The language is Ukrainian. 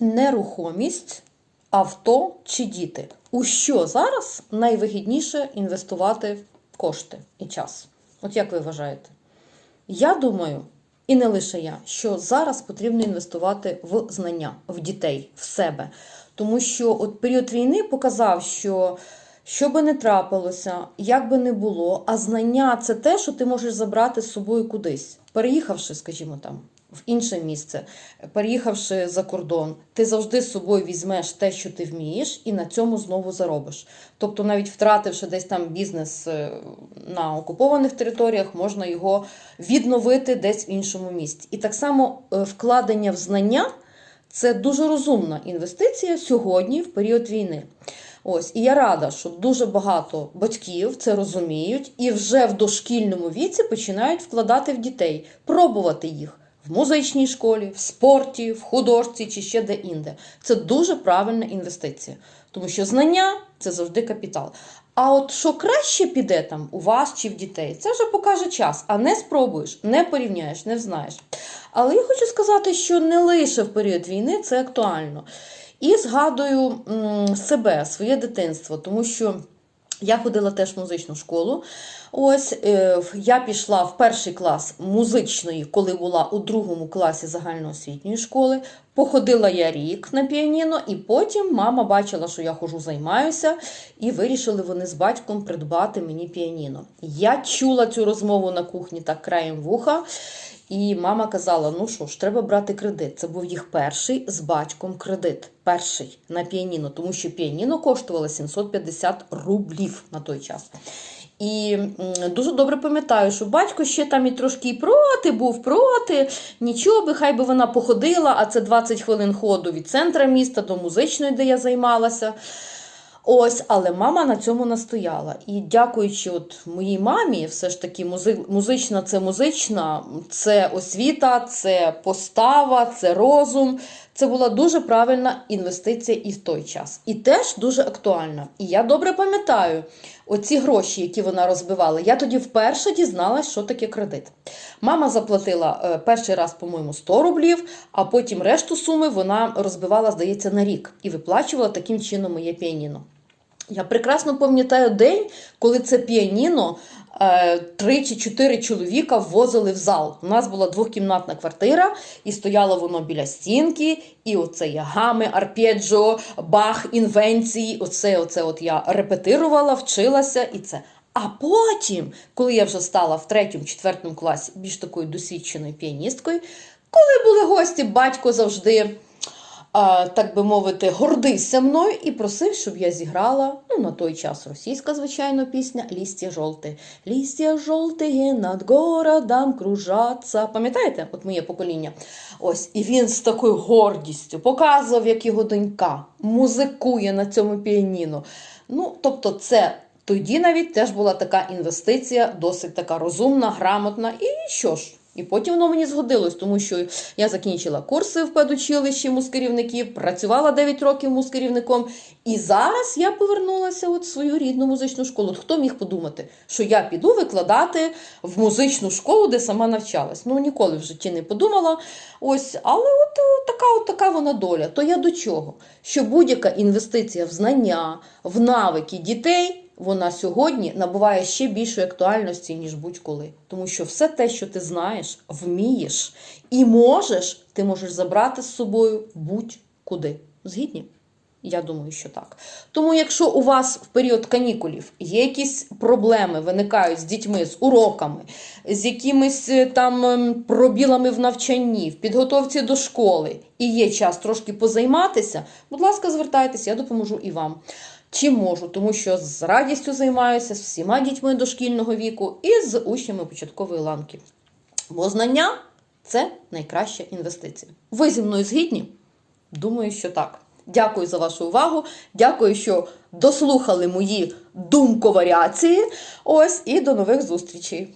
Нерухомість, авто чи діти. У що зараз найвигідніше інвестувати кошти і час? От як ви вважаєте? Я думаю, і не лише я, що зараз потрібно інвестувати в знання, в дітей, в себе. Тому що от період війни показав, що що би не трапилося, як би не було, а знання це те, що ти можеш забрати з собою кудись, переїхавши, скажімо там. В інше місце, переїхавши за кордон, ти завжди з собою візьмеш те, що ти вмієш, і на цьому знову заробиш. Тобто, навіть втративши десь там бізнес е, на окупованих територіях, можна його відновити десь в іншому місці. І так само е, вкладення в знання це дуже розумна інвестиція сьогодні, в період війни. Ось, і я рада, що дуже багато батьків це розуміють і вже в дошкільному віці починають вкладати в дітей, пробувати їх в музичній школі, в спорті, в художці чи ще де-інде. Це дуже правильна інвестиція, тому що знання це завжди капітал. А от що краще піде там у вас чи в дітей, це вже покаже час, а не спробуєш, не порівняєш, не знаєш. Але я хочу сказати, що не лише в період війни це актуально. І згадую себе, своє дитинство, тому що я ходила теж в музичну школу. Ось е, я пішла в перший клас музичної, коли була у другому класі загальноосвітньої школи. Походила я рік на піаніно, і потім мама бачила, що я хожу, займаюся, і вирішили вони з батьком придбати мені піаніно. Я чула цю розмову на кухні так краєм вуха. І мама казала: ну що ж, треба брати кредит. Це був їх перший з батьком кредит. Перший на піаніно, тому що піаніно коштувало 750 рублів на той час. І дуже добре пам'ятаю, що батько ще там і трошки проти був проти. Нічого би, хай би вона походила, а це 20 хвилин ходу від центра міста до музичної, де я займалася. Ось, але мама на цьому настояла. І дякуючи от моїй мамі, все ж таки, музи... музична це музична, це освіта, це постава, це розум. Це була дуже правильна інвестиція і в той час. І теж дуже актуальна. І я добре пам'ятаю оці гроші, які вона розбивала. Я тоді вперше дізналась, що таке кредит. Мама заплатила е, перший раз, по-моєму, 100 рублів, а потім решту суми вона розбивала, здається, на рік і виплачувала таким чином моє піаніно. Я прекрасно пам'ятаю день, коли це піаніно е, три чи чотири чоловіка ввозили в зал. У нас була двохкімнатна квартира, і стояло воно біля стінки, і оце я гами, арпеджо, бах, інвенції. Оце, оце от я репетирувала, вчилася і це. А потім, коли я вже стала в третьому, четвертому класі більш такою досвідченою піаністкою, коли були гості, батько завжди так би мовити, гордився мною і просив, щоб я зіграла ну, на той час російська, звичайно, пісня Лістя жовте. Лістя жовте над городом кружаться. Пам'ятаєте, от моє покоління? Ось, і він з такою гордістю показував, як його донька музикує на цьому піаніно. Ну, тобто, це. Тоді навіть теж була така інвестиція, досить така розумна, грамотна. І що ж? І потім воно мені згодилось, тому що я закінчила курси в педучилищі музкерівників, працювала 9 років музкерівником. І зараз я повернулася от в свою рідну музичну школу. От хто міг подумати, що я піду викладати в музичну школу, де сама навчалась? Ну ніколи в житті не подумала. Ось, але от, от така, от така вона доля. То я до чого? Що будь-яка інвестиція в знання, в навики дітей вона сьогодні набуває ще більшої актуальності, ніж будь-коли. Тому що все те, що ти знаєш, вмієш і можеш, ти можеш забрати з собою будь-куди. Згідні? Я думаю, що так. Тому, якщо у вас в період канікулів є якісь проблеми, виникають з дітьми, з уроками, з якимись е, там ем, пробілами в навчанні, в підготовці до школи, і є час трошки позайматися, будь ласка, звертайтеся, я допоможу і вам. Чим можу, тому що з радістю займаюся з всіма дітьми дошкільного віку і з учнями початкової ланки. Бо знання це найкраща інвестиція. Ви зі мною згідні? Думаю, що так. Дякую за вашу увагу. Дякую, що дослухали мої думковаріації. Ось і до нових зустрічей.